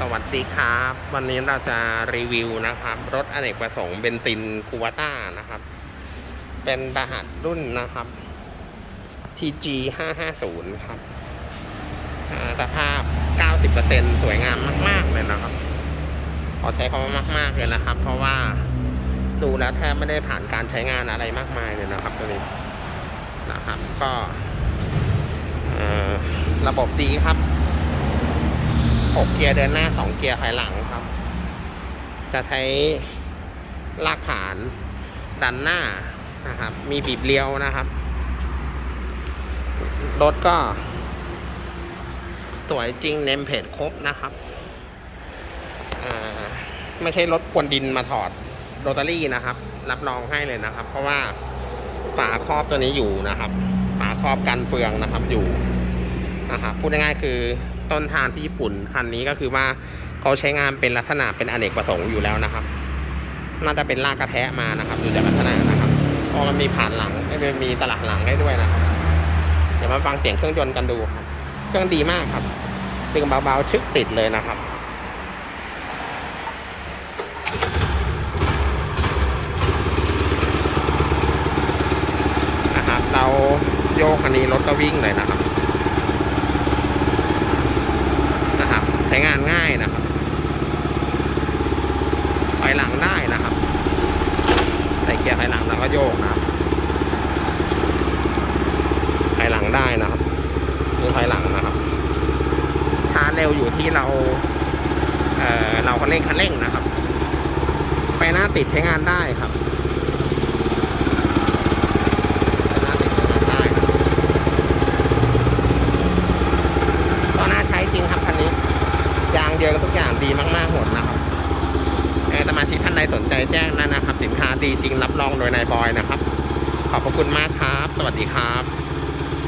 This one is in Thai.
สวัสดีครับ วันนี้เราจะรีวิวนะครับ รถอเนกประสงค์เบนซินคูวาต้านะครับ เป็นรหัสรุ่นนะครับ TG 550ครับอ่าสภาพ 90%สวยงามมาก ๆ เลยนะครับขอใช้คำว่ามาก ๆ เลยนะครับ เพราะว่าดูแล้วแทบไม่ได้ผ่านการใช้งานอะไรมากมายเลยนะครับตัวนี้นะครับ ก็ระบบดีครับ 6 เกียร์เดินหน้า 2 เกียร์ถอยหลังครับ จะใช้ลากผานดันหน้านะครับ มีบีบเลี้ยวนะครับ รถก็ สวยจริงเนมเพจครบนะครับไม่ใช่รถกวนดินมาถอดโรตารี่นะครับ รับรองให้เลยนะครับ เพราะว่าฝาครอบตัวนี้อยู่นะครับ ฝาครอบกันเฟืองนะครับอยู่นะครับพูดง่ายๆคือ ต้นทางที่ญี่ปุ่นคันนี้ก็คือว่าเขาใช้งานเป็นลักษณะเป็นอเนกประสงค์อยู่แล้วนะครับ น่าจะเป็นลากกระแทะมานะครับดูจากลักษณะนะครับเพราะมันมีผ่านหลังไม่มีตลับหลังให้ด้วยนะครับเดี๋ยวมาฟังเสียงเครื่องยนต์กันดูครับเครื่องดีมากครับดึงเบาๆชึกติดเลยนะครับนะครับ เราโยกคันนี้รถก็วิ่งเลยนะครับ ใช้ ง่ายนะครับถอยหลังได้นะครับใส่เกียร์ถอยหลังแล้วก็โยกนะครับถอยหลังได้นะครับมือถอยหลังนะครับช้าเร็วอยู่ที่เราเออเราก็เร่งคันเร่งนะครับไฟหน้าติดใช้งานได้ครับไฟหน้าติดใช้งานได้ครับก็น่าใช้จริงครับคันนี้ ยางเดียวทุกมากๆหมดนะครับสมาชิกท่านใดสนใจแจ้งนะนะครับ สินค้าดีจริงรับรองโดยนายบอยนะครับ ขอบพระคุณมากครับ สวัสดีครับ